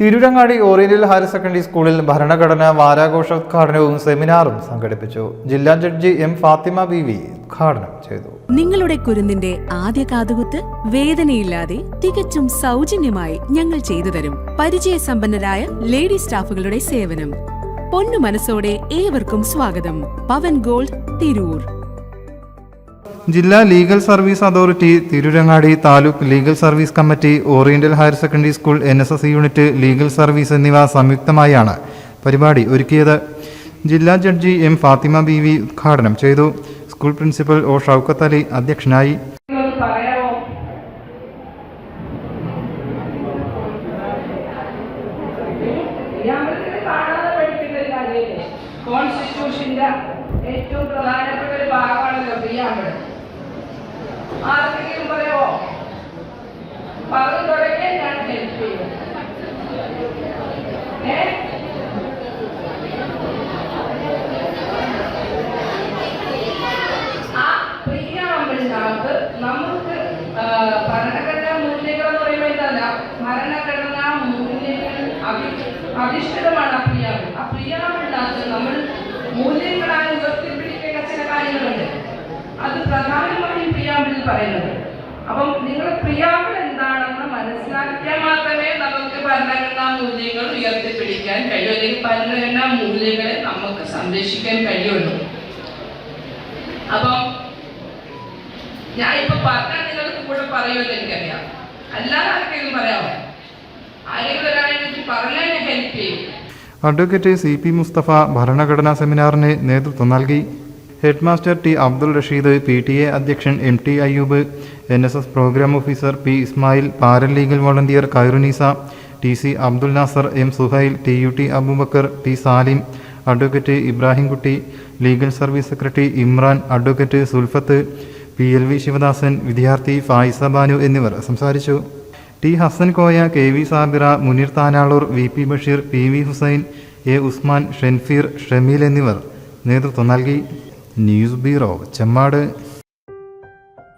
Tirurangadi oriental higher secondary സ്കൂളിൽ ഭരണഘടന വാരാഘോഷോദ്ഘാടനവും സെമിനാറും സംഘടിപ്പിച്ചു. ജില്ലാ judge M Fathima B V ഉദ്ഘാടനം ചെയ്തു. നിങ്ങളുടെ കുരുന്നിന്റെ ആദ്യ കാതുകുത്ത് വേദനയില്ലാതെ തികച്ചും സൗജന്യമായി ഞങ്ങൾ ചെയ്തു തരും. പരിചയസമ്പന്നരായ ലേഡി സ്റ്റാഫുകളുടെ സേവനം. പൊന്നു മനസ്സോടെ ഏവർക്കും സ്വാഗതം. പവൻ ഗോൾഡ് തിരൂർ. ജില്ലാ legal service authority Tirurangadi taluk legal service committee oriental higher secondary school N S S unit legal service എന്നിവ സംയുക്തമായാണ് പരിപാടി ഒരുക്കിയത്. ജില്ലാ judge M Fathima B V ഉദ്ഘാടനം ചെയ്തു. School principal O Shoukath Ali അധ്യക്ഷനായി ഏറ്റവും ആർക്കെങ്കിലും പറയോ? പറഞ്ഞു തുടങ്ങിയാൽ ഞാൻ ഹെൽപ്പ് ചെയ്യും. ഏ? ആ പ്രിയാമ്പിളിനകത്ത് നമുക്ക് ഭരണഘടനാ മൂല്യങ്ങൾ എന്ന് പറയുമ്പോൾ എന്തല്ല ഭരണഘടനാ മൂല്യങ്ങൾ അഭി അധിഷ്ഠിതമാണ് ആ പ്രിയാമ്പിൾ ആ പ്രിയാമ്പിളിനകത്ത് നമ്മൾ മൂല്യങ്ങളായി ഉയർത്തിപ്പിടിക്കേണ്ട ചില കാര്യങ്ങളുണ്ട്. അത് പ്രിയാമ്പിളിൽ പറയുന്നത്. അപ്പം നിങ്ങൾ പ്രിയാമ്പിൾ എന്താണെന്ന് മനസ്സിലാക്കിയാൽ മാത്രമേ നമുക്ക് ഭരണഘടനാ മൂല്യങ്ങൾ ഉയർത്തിപ്പിടിക്കാൻ കഴിയൂ. അല്ലെങ്കിൽ ഭരണഘടനാ മൂല്യങ്ങളെ നമുക്ക് സംരക്ഷിക്കാൻ കഴിയുള്ളൂ. അപ്പം ഞാൻ ഇപ്പൊ പറഞ്ഞാൽ നിങ്ങൾക്ക് കൂടെ പറയുമെന്ന് എനിക്കറിയാം. അല്ലാതെ ആർക്കെങ്കിലും പറയാമോ? ആരെങ്കിലും ഒരാളെ പറഞ്ഞാൽ ഹെൽപ്പ് ചെയ്യും. അഡ്വക്കേറ്റ് സി പി മുസ്തഫ ഭരണഘടനാ സെമിനാറിന് നേതൃത്വം നൽകി. Headmaster T Abdul Rasheed P T A അധ്യക്ഷൻ M T Ayyoob N S S program officer P Ismail paralegal volunteer Khairunnisa T C Abdul Nasar M Suhail T U T Abubakar T Salim advocate Ibrahimkutty legal service secretary Imran advocate Sulfath P L V Sivadasan വിദ്യാർത്ഥി ഫായിസ ബാനു എന്നിവർ സംസാരിച്ചു. T Hassan Koya K V Sabira Muneer Thanalur V P Basheer P V Hussain A Usman Shenfeer Shameel എന്നിവർ നേതൃത്വം നൽകി. News bureau Chemmad